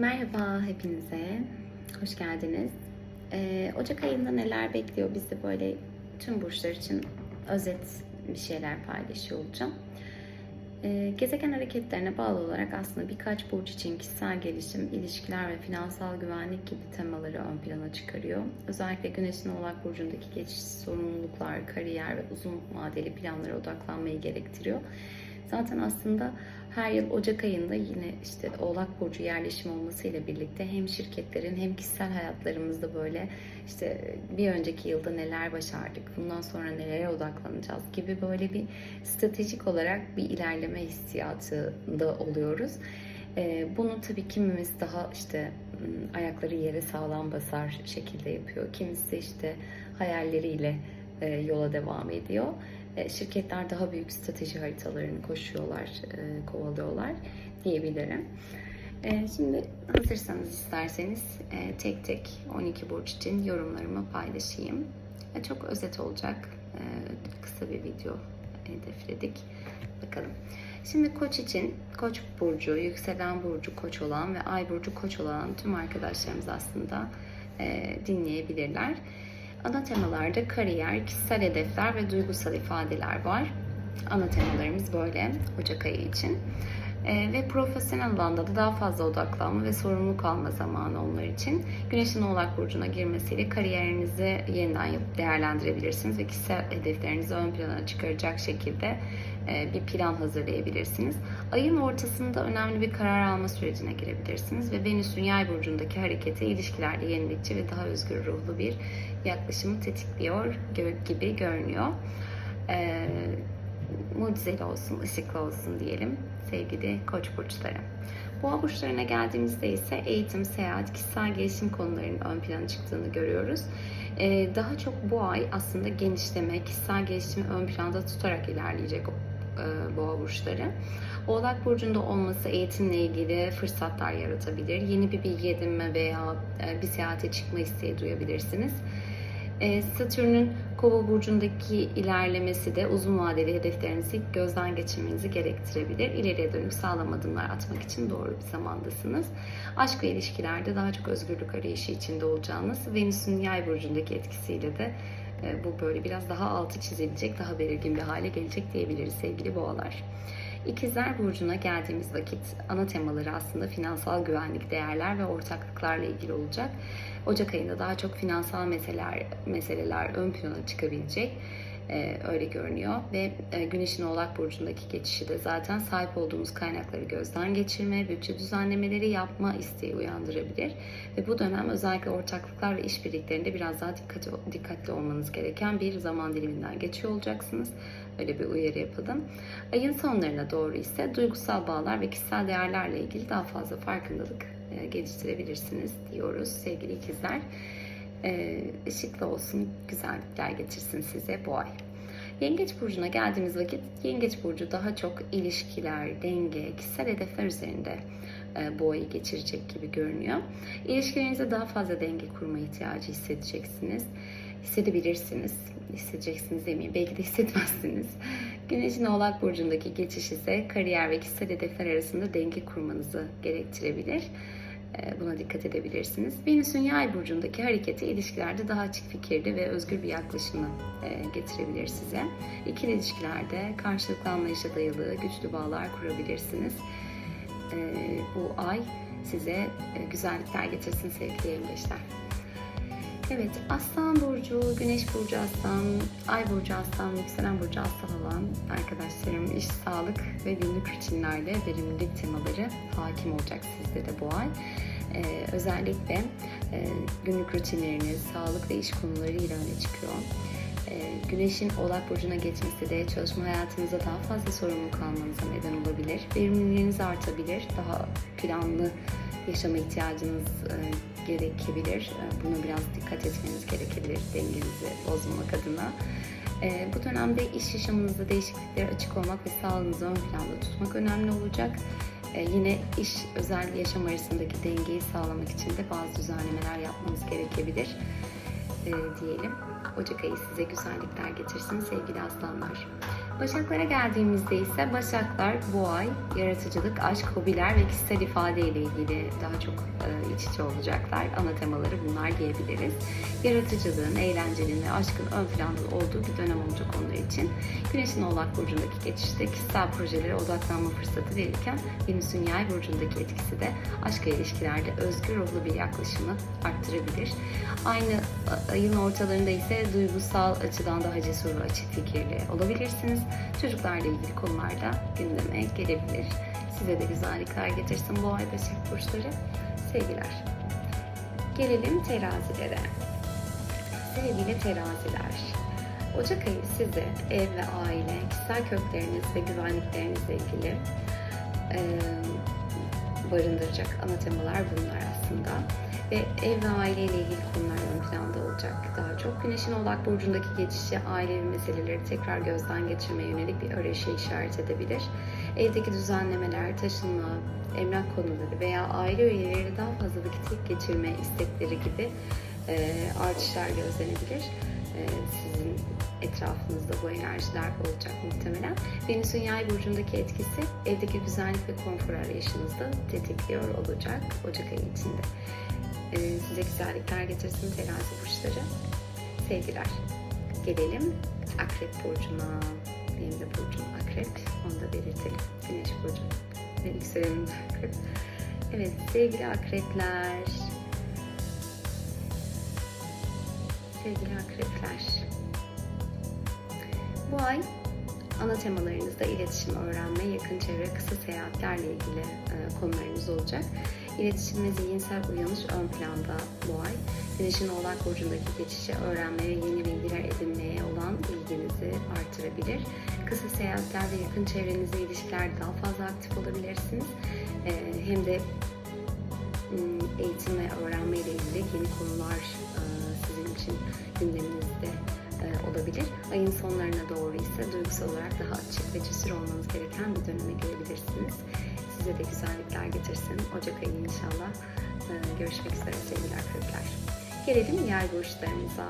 Merhaba hepinize, hoş geldiniz. Ee, Ocak ayında neler bekliyor bizi böyle tüm burçlar için özet bir şeyler paylaşıyor olacağım. Ee, gezegen hareketlerine bağlı olarak aslında birkaç burç için kişisel gelişim, ilişkiler ve finansal güvenlik gibi temaları ön plana çıkarıyor. Özellikle Güneş'in Oğlak Burcu'ndaki geçiş sorumluluklar, kariyer ve uzun vadeli planlara odaklanmayı gerektiriyor. Zaten aslında her yıl Ocak ayında yine işte Oğlak Burcu yerleşimi olmasıyla birlikte hem şirketlerin hem kişisel hayatlarımızda böyle işte bir önceki yılda neler başardık, bundan sonra nelere odaklanacağız gibi böyle bir stratejik olarak bir ilerleme hissiyatında oluyoruz. Ee, Bunu tabii kimimiz daha işte ayakları yere sağlam basar şekilde yapıyor. Kimisi işte hayalleriyle e, yola devam ediyor. E, şirketler daha büyük strateji haritalarını koşuyorlar, e, kovalıyorlar diyebilirim. E, Şimdi hazırsanız isterseniz tek tek 12 burç için yorumlarımı paylaşayım. Çok özet olacak kısa bir video hedefledik. Bakalım. Şimdi koç için koç burcu, yükselen burcu koç olan ve ay burcu koç olan tüm arkadaşlarımız aslında dinleyebilirler. Ana temalarda kariyer, kişisel hedefler ve duygusal ifadeler var. Ana temalarımız böyle Ocak ayı için. E, ve profesyonel alanda da daha fazla odaklanma ve sorumluluk alma zamanı onlar için. Güneşin Oğlak Burcu'na girmesiyle kariyerinizi yeniden değerlendirebilirsiniz ve kişisel hedeflerinizi ön plana çıkaracak şekilde bir plan hazırlayabilirsiniz. Ayın ortasında önemli bir karar alma sürecine girebilirsiniz ve Venüs'ün Yay burcundaki hareketi ilişkilerde yenilikçi ve daha özgür ruhlu bir yaklaşımı tetikliyor gibi görünüyor. E, mucizeli olsun, ışıklı olsun diyelim sevgili koç burçları. Boğa burçlarına geldiğimizde ise eğitim, seyahat, kişisel gelişim konularının ön plana çıktığını görüyoruz. Ee, daha çok bu ay aslında genişleme, kişisel gelişimi ön planda tutarak ilerleyecek e, boğa burçları. Oğlak burcunda olması eğitimle ilgili fırsatlar yaratabilir. Yeni bir bilgi edinme veya e, bir seyahate çıkma isteği duyabilirsiniz. E, Satürn'ün Kova burcundaki ilerlemesi de uzun vadeli hedeflerinizi gözden geçirmenizi gerektirebilir. İleriye dönük sağlam adımlar atmak için doğru bir zamandasınız. Aşk ve ilişkilerde daha çok özgürlük arayışı içinde olacağınız Venüs'ün Yay burcundaki etkisiyle de bu böyle biraz daha altı çizilecek, daha belirgin bir hale gelecek diyebiliriz sevgili boğalar. İkizler Burcu'na geldiğimiz vakit ana temaları aslında finansal güvenlik, değerler ve ortaklıklarla ilgili olacak. Ocak ayında daha çok finansal meseleler, meseleler ön plana çıkabilecek. Ee, öyle görünüyor ve e, Güneş'in Oğlak Burcu'ndaki geçişi de zaten sahip olduğumuz kaynakları gözden geçirme, bütçe düzenlemeleri yapma isteği uyandırabilir. Ve bu dönem özellikle ortaklıklar ve işbirliklerinde biraz daha dikkatli, dikkatli olmanız gereken bir zaman diliminden geçiyor olacaksınız. Öyle bir uyarı yapalım. Ayın sonlarına doğru ise duygusal bağlar ve kişisel değerlerle ilgili daha fazla farkındalık e, geliştirebilirsiniz diyoruz sevgili ikizler. E, ışıklı olsun, güzellikler getirsin size bu ay. Yengeç burcuna geldiğimiz vakit Yengeç burcu daha çok ilişkiler, denge, kişisel hedefler üzerinde e, bu ayı geçirecek gibi görünüyor. İlişkilerinizde daha fazla denge kurma ihtiyacı hissedeceksiniz. Hissedebilirsiniz. Hissedeceksiniz demeyeyim. Belki de hissetmezsiniz. Güneşin Oğlak Burcu'ndaki geçiş ise kariyer ve kişisel hedefler arasında denge kurmanızı gerektirebilir. E, buna dikkat edebilirsiniz. Venüs'ün yay burcundaki hareketi ilişkilerde daha açık fikirli ve özgür bir yaklaşımı e, getirebilir size. İkili ilişkilerde karşılıklı anlayışa dayalı güçlü bağlar kurabilirsiniz. E, bu ay size güzellikler getirsin sevgili yengeçler. Evet, Aslan Burcu, Güneş Burcu Aslan, Ay Burcu Aslan, Yükselen Burcu Aslan olan arkadaşlarım iş, sağlık ve günlük rutinlerle verimlilik temaları hakim olacak sizde de bu ay. Ee, özellikle e, günlük rutinleriniz, sağlık ve iş konularıyla öne çıkıyor. Ee, güneşin Oğlak Burcu'na geçmesi de çalışma hayatınızda daha fazla sorumluluk almanıza neden olabilir. Verimliliğiniz artabilir, daha planlı yaşama ihtiyacınız e, gerekebilir. E, buna biraz dikkat etmeniz gerekebilir dengenizi bozmamak adına. E, bu dönemde iş yaşamınızda değişikliklere açık olmak ve sağlığınızı ön planda tutmak önemli olacak. Yine iş özel yaşam arasındaki dengeyi sağlamak için de bazı düzenlemeler yapmanız gerekebilir diyelim. Ocak ayı size güzellikler getirsin sevgili aslanlar. Başaklara geldiğimizde ise Başaklar bu ay yaratıcılık, aşk, hobiler ve kişisel ifade ile ilgili daha çok e, iç içe olacaklar. Ana temaları bunlar diyebiliriz. Yaratıcılığın, eğlencenin ve aşkın ön planda olduğu bir dönem olacak onlar için. Güneşin Oğlak Burcu'ndaki geçişte kişisel projelere odaklanma fırsatı verirken Venüs'ün Yay Burcu'ndaki etkisi de aşk ve ilişkilerde özgür ruhlu bir yaklaşımı arttırabilir. Aynı ayın ortalarında ise duygusal açıdan daha cesur ve açık fikirli olabilirsiniz. Çocuklarla ilgili konularda gündeme gelebilir. Size de güzellikler getirsin bu ay Başak Burçları. Sevgiler. Gelelim terazilere. Sevgili teraziler. Ocak ayı size ev ve aile, kişisel kökleriniz ve güvenliklerinizle ilgili e, barındıracak ana temalar bunlar aslında. Ve ev ve aile ile ilgili konular ön planda olacak daha çok. Güneşin Oğlak Burcu'ndaki geçişi ailevi meseleleri tekrar gözden geçirmeye yönelik bir arayışa işaret edebilir. Evdeki düzenlemeler, taşınma, emlak konuları veya aile üyeleri daha fazla vakit geçirme istekleri gibi e, artışlar gözlenebilir. E, sizin etrafınızda bu enerjiler olacak muhtemelen. Venüs'ün yay burcundaki etkisi evdeki güzellik ve konfor arayışınızda tetikliyor olacak Ocak ayı içinde. E, size güzellikler getirsin terazi burçları. Sevgiler. Gelelim Akrep Burcu'na. Benim de burcum Akrep. Onu da belirtelim. Güneş Burcu ve yükselenim Akrep. Evet sevgili Akrepler. Sevgili Akrepler. Bu ay ana temalarınızda iletişim, öğrenme, yakın çevre, kısa seyahatlerle ilgili e, konularınız olacak. İletişim ve zihinsel uyanış ön planda bu ay. Güneşin Oğlak Burcu'ndaki geçişi öğrenme ve yeni bilgiler edinmeye olan ilginizi artırabilir. Kısa seyahatler ve yakın çevrenizle ilişkilerde daha fazla aktif olabilirsiniz. E, hem de m, eğitim ve öğrenme ile ilgili yeni konular e, sizin için gündeminizde e, olabilir. Ayın sonlarına doğru ise duygusal olarak daha açık ve cesur olmanız gereken bir döneme girebilirsiniz. Size de güzellikler getirsin. Ocak ayı inşallah. E, görüşmek üzere sevgili akrepler. Gelelim yay burçlarımıza.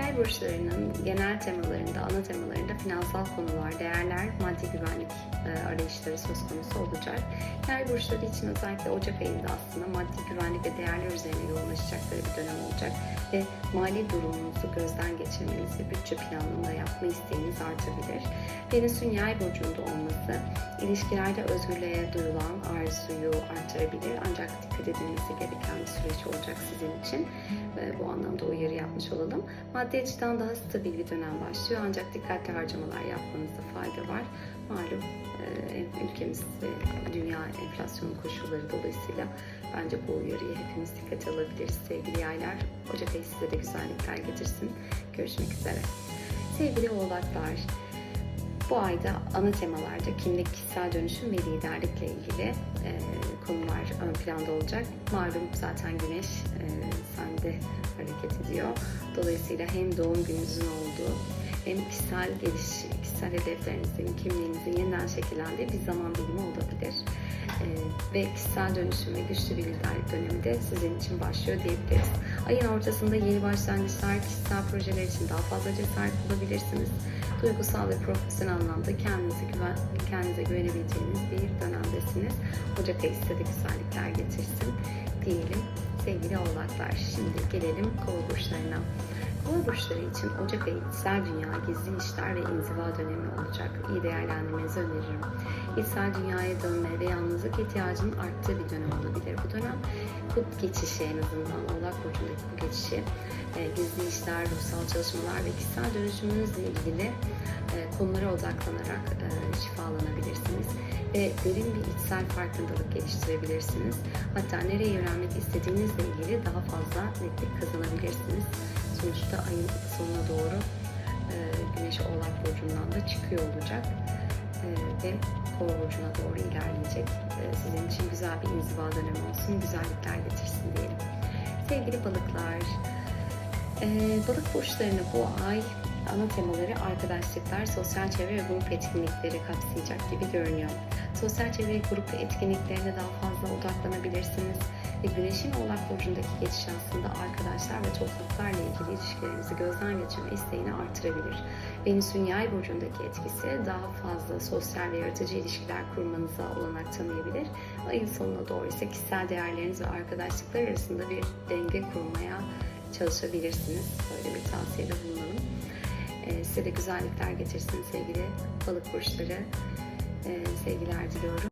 Yay burçlarının genel temalarında, ana temalarında finansal konular, değerler, maddi güvenlik e, arayışları söz konusu olacak. Yay burçları için özellikle Ocak ayında aslında maddi güvenlik ve değerler üzerine yoğunlaşacakları bir dönem olacak ve mali durumunuzu gözden geçirmeniz ve bütçe planlama yapma isteğiniz artabilir. Venüs'ün yay burcunda olması ilişkilerde özgürlüğe duyulan arzuyu artırabilir ancak dikkat edilmesi gereken bir süreç olacak sizin için. Ve bu anlamda uyarı yapmış olalım. Maddi açıdan daha stabil bir dönem başlıyor ancak dikkatli harcamalar yapmanızda fayda var. Malum e, ülkemiz dünya enflasyon koşulları dolayısıyla bence bu uyarıyı hepimiz dikkate alabiliriz sevgili yaylar. Ocak ayı size de güzellikler getirsin. Görüşmek üzere. Sevgili oğlaklar, bu ayda ana temalarda kimlik, kişisel dönüşüm ve liderlikle ilgili e, konular ön planda olacak. Malum zaten güneş e, sende hareket ediyor. Dolayısıyla hem doğum gününüzün olduğu hem kişisel geliş, kişisel hedeflerinizin, kimliğinizin yeniden şekillendiği bir zaman dilimi olabilir. E, ve kişisel dönüşüm ve güçlü bir liderlik dönemi de sizin için başlıyor diyebiliriz. Ayın ortasında yeni başlangıçlar, kişisel projeler için daha fazla cesaret bulabilirsiniz duygusal ve profesyonel anlamda kendinize, güven, kendinize güvenebileceğiniz bir dönemdesiniz. Ocak ayı size de güzellikler getirsin diyelim sevgili oğlaklar. Şimdi gelelim kova burçlarına. Kova burçları için Ocak ayı içsel dünya, gizli işler ve inziva dönemi olacak. İyi değerlendirmenizi öneririm. İçsel dünyaya dönme ve yalnızlık ihtiyacının arttığı bir dönem olabilir. Bu dönem bu geçişi en azından Oğlak Burcu'ndaki bu geçişi e, gizli işler, ruhsal çalışmalar ve kişisel dönüşümünüzle ilgili e, konulara odaklanarak e, şifalanabilirsiniz ve derin bir içsel farkındalık geliştirebilirsiniz. Hatta nereye yönelmek istediğinizle ilgili daha fazla netlik kazanabilirsiniz. Sonuçta ayın sonuna doğru e, Güneş Oğlak Burcu'ndan da çıkıyor olacak e, ve Kova Burcu'na doğru ilerleyecek. E, sizin için güzel bir inziva dönemi olsun, güzellikler getirsin diyelim. Sevgili balıklar, balık burçlarını bu ay ana temaları arkadaşlıklar, sosyal çevre ve grup etkinlikleri kapsayacak gibi görünüyor. Sosyal çevre grup etkinliklerine daha fazla odaklanabilirsiniz. Ve Güneş'in Oğlak Burcu'ndaki geçiş aslında arkadaşlar ve topluluklarla ilgili ilişkilerinizi gözden geçirme isteğini artırabilir. Venüs'ün Yay Burcu'ndaki etkisi daha fazla sosyal ve yaratıcı ilişkiler kurmanıza olanak tanıyabilir. Ayın sonuna doğru ise kişisel değerleriniz ve arkadaşlıklar arasında bir denge kurmaya çalışabilirsiniz. Böyle bir tavsiyede bulunalım. Ee, size de güzellikler getirsin sevgili balık burçları. Ee, sevgiler diliyorum.